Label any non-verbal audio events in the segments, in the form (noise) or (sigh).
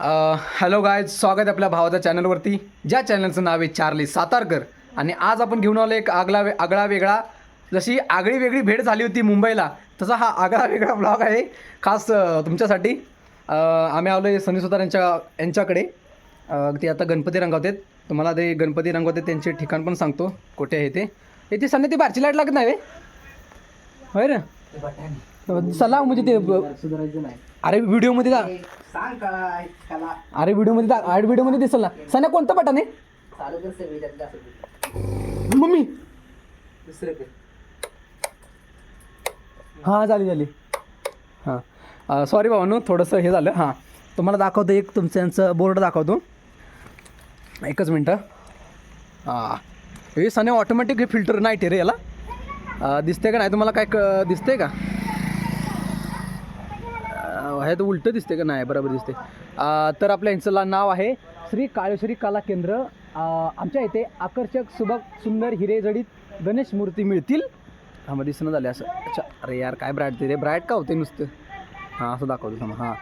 Hello गाय स्वागत आहे आपल्या भावाच्या चॅनलवरती ज्या चॅनलचं नाव आहे चार्ली सातारकर. आणि आज आपण घेऊन आलो एक आगला वे आगळा वेगळा. जशी आगळी वेगळी भेट झाली होती मुंबईला तसा हा आगळा वेगळा ब्लॉग आहे. खास तुमच्यासाठी. आम्ही आलो आहे सनी सुतार यांच्या यांच्याकडे. ते आता गणपती रंगवतात तुम्हाला ते गणपती रंगवतात त्यांचे ठिकाण पण सांगतो कुठे आहे ते. ते सनी ती बारची लाइट लागत नाही रे होय रे चला म्हणजे ते अरे व्हिडिओमध्ये दा सांग काय त्याला. अरे व्हिडिओमध्ये दा ॲड व्हिडिओमध्ये दिसेल ना. सन्या कोणतं बटन आहे चालू कर सगळी त्यातलं असं मम्मी! दुसरं कर हां झाली झाली. हां. सॉरी भावानो थोडंसं हे झालं. हां. तुम्हाला दाखवतो एक तुमचं यांचं बोर्ड दाखवतो. एकच मिनटं. हां. हे सने ऑटोमॅटिक हे फिल्टर नाही रे याला. दिसते का नाही? तुम्हाला काय क दिसते का? हे तर उलटं दिसते का? नाही बरोबर दिसते तर आपल्या यांचं नाव आहे श्री काळेश्वरी कला केंद्र. आमच्या इथे आकर्षक सुबक सुंदर हिरेजडीत गणेश मूर्ती मिळतील. हां मग दिसणं झाले असं. अच्छा अरे यार काय ब्राईट ते रे? ब्राईट का होते नुसतं? हां असं दाखवतो थांबा. हां.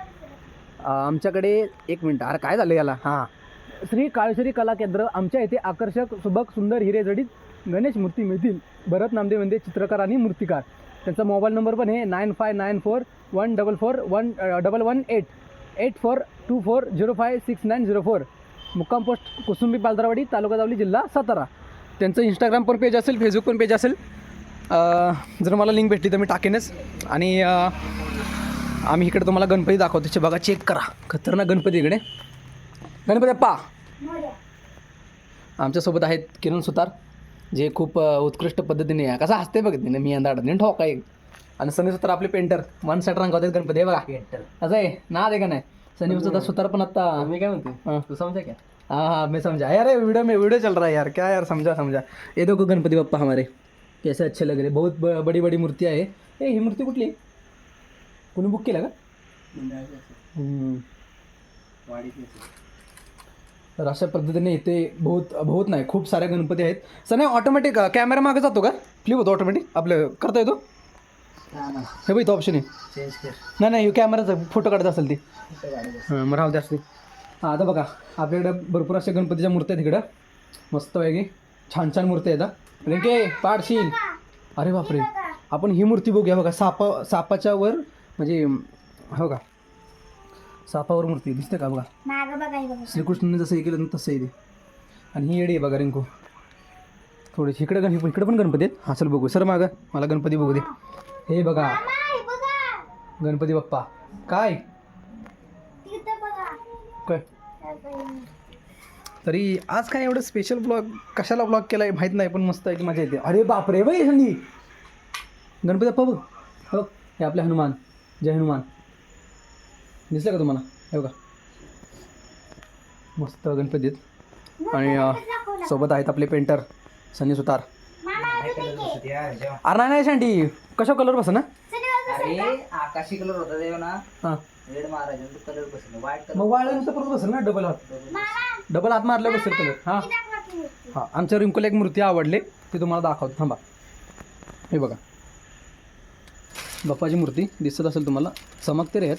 आमच्याकडे एक मिनटं. अरे काय झालं याला? हां. श्री काळेश्वरी कला केंद्र आमच्या इथे आकर्षक सुबक सुंदर हिरेजडीत गणेश मूर्ती मिळतील. भरत नामदेव म्हणजे चित्रकार आणि मूर्तिकार. त्यांचा मोबाईल नंबर पण आहे nine five nine four one double four one double one eight eight four two four zero five six nine zero four मुक्काम पोस्ट कुसुंबी पालदरावाडी तालुका दावली जिल्हा सातारा. त्यांचं इंस्टाग्राम पण पेज असेल फेसबुक पण पेज असेल. जर मला लिंक भेटली तर मी टाकेनच. आणि आम्ही इकडे तुम्हाला गणपती दाखवतो. ते बघा चेक करा. खतरनाक गणपती इकडे. गणपती पा आमच्यासोबत आहेत किरण सुतार जे खूप उत्कृष्ट पद्धतीने आहे कसं हसते बघितले मी यंदा ठोका एक. आणि सनी सुतार आपले पेंटर वन साईड रंगवतात गणपती हे बघा. असं आहे. ना आहे का नाही? सनी सुतार सुतार पण आता मी काय म्हणतो तू समजा क्या हाँ हाँ मैं समझा यार वीडियो में वीडियो चल रहा है यार. क्या यार समझा समझा ये देखो गणपति बप्पा हमारे. कैसे अच्छे लग रहे बहुत बड़ी बड़ी मूर्तियाँ आहे ए ही मूर्ती कुठली? कोणी बुक केलं का. तर अशा पद्धतीने इथे बहुत बहुत नाही. खूप साऱ्या गणपती आहेत. सर नाही ऑटोमॅटिक कॅमेरा मागे जातो का? फ्लिप होतो ऑटोमॅटिक आपलं करता येतो? हे. बघ इथं ऑप्शन आहे. चेंज कर. नाही नाही कॅमेराचा फोटो काढत असेल ती. इथं गाडी बस. हां मग राहू द्या असते हां आता बघा आपल्याकडे भरपूर अशा गणपतीच्या मूर्त्या आहेत इकडं. मस्त वेगळी छान छान मूर्ती आहेत हा. रिंके पाडशील. अरे बापरे. आपण ही मूर्ती बघूया बघा सापा सापाच्या वर म्हणजे हो का? सापावर मूर्ती आहे. दिसते का बघा? मागं बघा हे बघा. श्रीकृष्णाने जसं हे केलं ना तसं आहे ते आणि ही येडी आहे बघा रिंकू. थोडीशी इकडे गण इकडे पण गणपती आहेत. हा चल बघू. सर मागं मला गणपती बघू दे. हे बघा. हे गणपती बाप्पा. काय? काय? तरी आज काय एवढं स्पेशल ब्लॉग कशाला ब्लॉग केला आहे माहीत नाही पण मस्त आहे की मजा येते. अरे बापरे बाई संधी गणपती बाप्पा बघ. हो हे आपले हनुमान. जय हनुमान. दिसलं का तुम्हाला? हे बघा. मस्त गणपती आहेत आणि सोबत आहेत आपले पेंटर सनी सुतार. अरे नाही नाही शांटी कशा कलर बस ना? अरे आकाशी कलर होता तेव्हा ना. हां. रेड तो कलर बसला व्हाईट कलर मग वाळल्यानंतर परत बसेल ना डबल हात? डबल हात मारल्या बसेल कलर हां. हां आमच्या रिंकूला एक मूर्ती आवडली. ती तुम्हाला दाखवतो. थांबा. हे बघा. बाप्पाची मूर्ती दिसत असेल तुम्हाला. चमकते रे आहेत.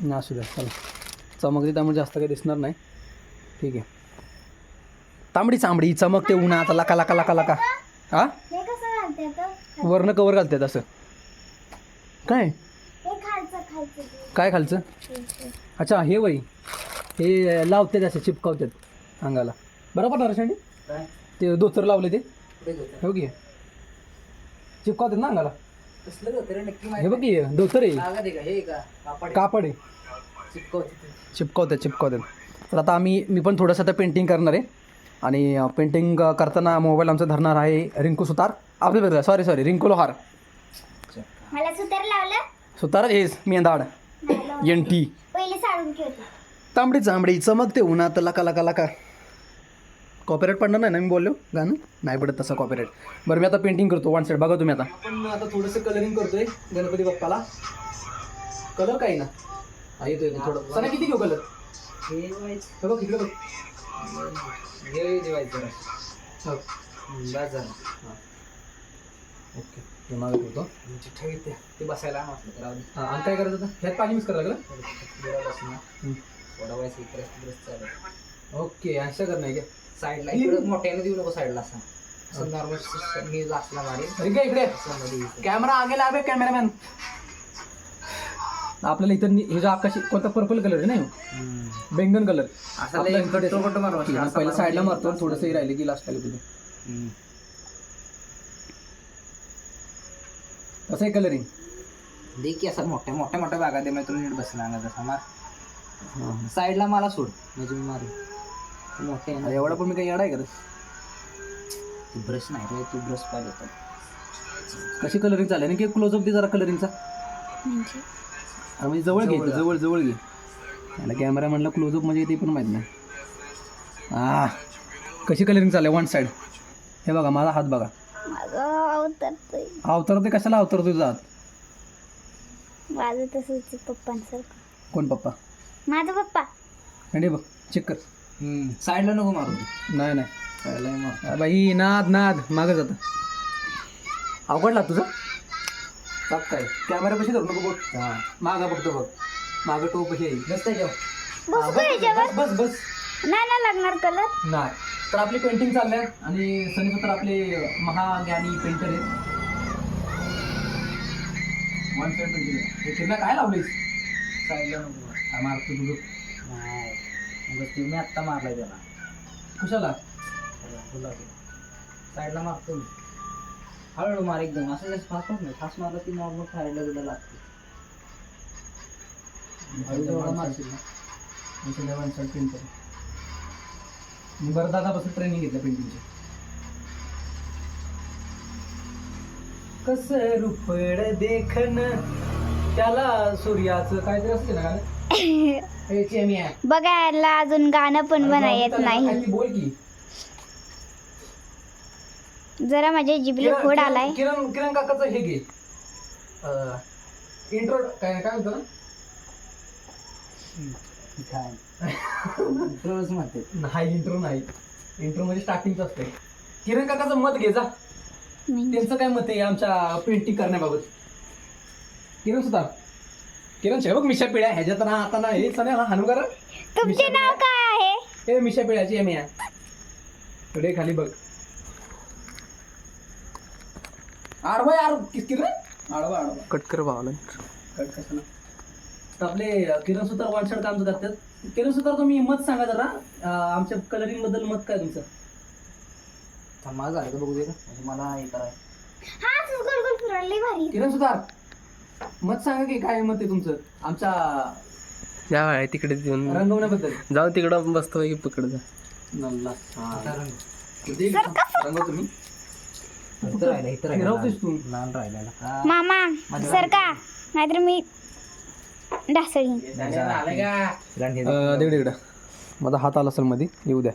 ना असू द्या चला. चमकते त्यामुळे जास्त काही दिसणार नाही. ठीक आहे. तांबडी चांबडी चमकते उन्हा आता लका लका लका लका. हा? हे वरनं कवर घालतात असं. काय? हे खालचं खालचं. काय खालचं? अच्छा हे वय हे लावतात असं चिपकावतात अंगाला. बरोबर ना रशांडी काय? ते धोतर लावले ते? हे बघ हे. चिपकावतात ना अंगाला. हे बघ हे, धोतर आहे. का? हे का? कापड कापड आहे. चिपकावतात चिपकावतात तर आता आम्ही मी पण थोडंसं आता पेंटिंग करणार आहे. आणि पेंटिंग करताना मोबाईल आमचा धरणार आहे रिंकू सुतार. आपले बघा सॉरी सॉरी रिंकू लोहार. मला सुतार लावलं? सुतार? हेच मेंदाड एन टी पहिले ठेवते तांबडी चांबडी चमकते उन्हात लका लका लका. कॉपीराईट पडणार नाही ना मी बोललो गाणं? नाही पडत तसं कॉपीराईट बरं मी आता पेंटिंग करतो. वन साईड बघा तुम्ही आता. आपण आता थोडंसं कलरिंग करतोय गणपती बाप्पाला. कलर काही ना. हा येतोय थोडं. सणा किती घेऊ कलर हे हे बघ इकडे बघ. हे हो. हम्म, बस झालं. ओके. हे मागत होतो तुमची ठेवी ते ते बसायला म्हटलं तर. हां आणि काय करायचं होतं? ह्यात पाणी मिक्स करायला लागलं? थोडं बस ना. थोडा वेळेस इकडे तिकडे चालू ओके असं कर नाही का? साईडला इकडे मोठ्याने देऊ नको साईडला असं. असं नॉर्मल मी लास्टला इकडे मध्ये इकडे. कॅमेरा आगे लावे कॅमेरामॅन. आपल्याला इथं नि- हे जो आकाशी कोणता पर्पल कलर आहे नाही बेंगन कलर पहिल्या. साईडला मारतो थोडंसं राहिले की लास्टला तुझे हम्म. कसं आहे कलरिंग दे की असं मोठ्या मोठ्या मोठ्या बागा दे मग तुला नीट बसला ना तसा मार. साईडला मला सोड म्हणजे मी मारू मोठे आहे ना. एवढा पण मी काही येडा आहे करत तू ब्रश नाही रे तू ब्रश पाहिजे होता. कशी कलरिंग चालेल की क्लोजअप दे जरा कलरिंगचा म्हणजे जवळ घे जवळ. जवळ घे. त्याला कॅमेरा म्हणलं क्लोजअप म्हणजे ते पण माहीत नाही. आ कशी कलरिंग चालेल वन साईड हे बघा माझा हात बघा. माझं अवतरतोय. अवतरते कशाला अवतरतो तुझा हात? माझं तसंच पप्पांसारखं. कोण पप्पा? माझा पप्पा. आणि बघ चेक कर. हम्म. साईडला नको मारू. तू नाही. नाही साईडला मार. आ, बाई नाद नाद. मागं जातं. अवघडला तुझं. टाक काय कॅमेरा पशी धरू नको बघ. हा. मागा बघतो बघ. मागं टोप येईल नसतं जेव बसू का याच्यावर. बस बस बस. नाही ना लागणार कलर नाही. तर आपली पेंटिंग चाललंय आणि सनी तर आपले महाज्ञानी पेंटर आहेत. वन पेंटिंग हे किरणा काय लावलीस? साईडला नको. काय मारतो तुझं नाही. मग ते मी आत्ता मारलाय त्याला. कशाला? साईडला मारतो मी. हळूहळू मार एकदम. असं जास्त फास्ट नाही फास्ट मारलं की नॉर्मल साईडला बिडला लागते. हळूहळू मारशील ना. मी बरं दादापासून ट्रेनिंग घेतलं पेंटिंगची. कस रुपड देखन त्याला सूर्याचं काहीतरी असते ना गाणं? (coughs) बघायला अजून गाणं पण बनवा येत त्याला नाही. बोल की. जरा माझ्या जिबले किरण- फोड किरण- आलाय. किरण किरण काकाचं हे घे. इंट्रो काय काय म्हणतो ना? काय रोज म्हणते नाही इंट्रो नाही. इंट्रो म्हणजे स्टार्टिंगचं असते किरण काकाचं मत घे जा. त्यांचं काय मत आहे आमच्या पेंटिंग करण्याबाबत? किरण सुद्धा. किरण शे बघ मिशा पिढ्या ह्याच्यात ना आता ना हे सण हानू करा तुमचे नाव काय आहे? हे मिशा पिढ्याची एमकडे खाली बघ. आडवा यार किस किरण? आडवा आडवा. कट कर भावला कट कशाला तर आपले अं, किरण सुतार वन साईड काम करतात. किरण सुतार तुम्ही मत सांगा जरा. अं, आमच्या कलरिंगबद्दल मत काय तुमचं? थांबा झालं का बघू दे का? म्हणजे मला हे कराय हा असंच गोल गोल फिरवलं लय भारी. किरण सुतार मत सांगा की काय मत आहे तुमचं? आमच्या या आहे तिकडे येऊन रंगवण्याबद्दल. जाऊ तिकडं बसतो की पकड जा. नल्ला रंग. तुम्ही. इथं राहिला इथं राहिला फिरवतेस तू लहान राहिलेला. का मामा सर का? नाहीतर मी अं, तिकडे इकडं. माझा हात आला असेल मध्ये येऊ द्या.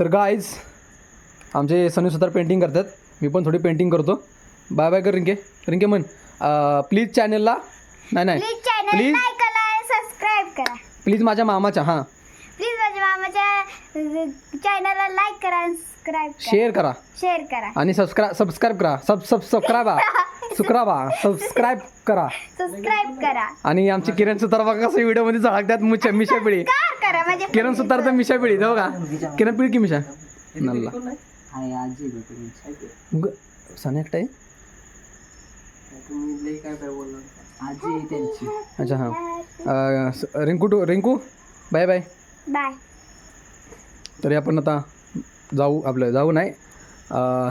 तर गाईज आमचे सनी सुतार पेंटिंग करतात. मी पण थोडी पेंटिंग करतो. बाय बाय कर रिंके. रिंके म्हण प्लीज चॅनलला नाही नाही. Please channel Please. लाईक करा सबस्क्राईब करा. प्लीज माझ्या मामाच्या हां. प्लीज माझ्या चॅनलला लाईक करा सबस्क्राईब करा. शेअर करा. शेअर करा. आणि सबस्क्राईब सबस्क्राईब करा. सब सब सबस्क्राईबा सुक्राबा सबस्क्राईब करा. सबस्क्राईब करा. आणि (laughs) आमचे किरण सुतार बघा कसं व्हिडिओमध्ये झळकतात मुच्या मिशा पिढी. कार करा? म्हणजे किरण सुतार तर मिशा पिढी जाऊ का? किरण पिढी की मिशा? नल्ला. आहे? अच्छा हां. Rinku to Rinku? Bye bye. Bye. तरी आपण आता जाऊ आपलं जाऊ नाही.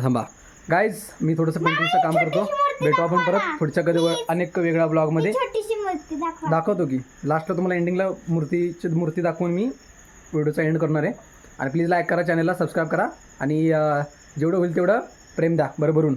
थांबा. गाईज मी थोडंसं पेंटिंगचं काम करतो. भेटू आपण परत पुढच्या कधी अनेक वेगळ्या ब्लॉगमध्ये दाखवतो की. लास्टला तुम्हाला एंडिंगला मूर्तीची मूर्ती दाखवून मी व्हिडिओचा एंड करणार आहे. आणि प्लीज लाईक करा चॅनलला सबस्क्राईब करा. आणि जेवढं होईल तेवढं प्रेम द्या बरं भरून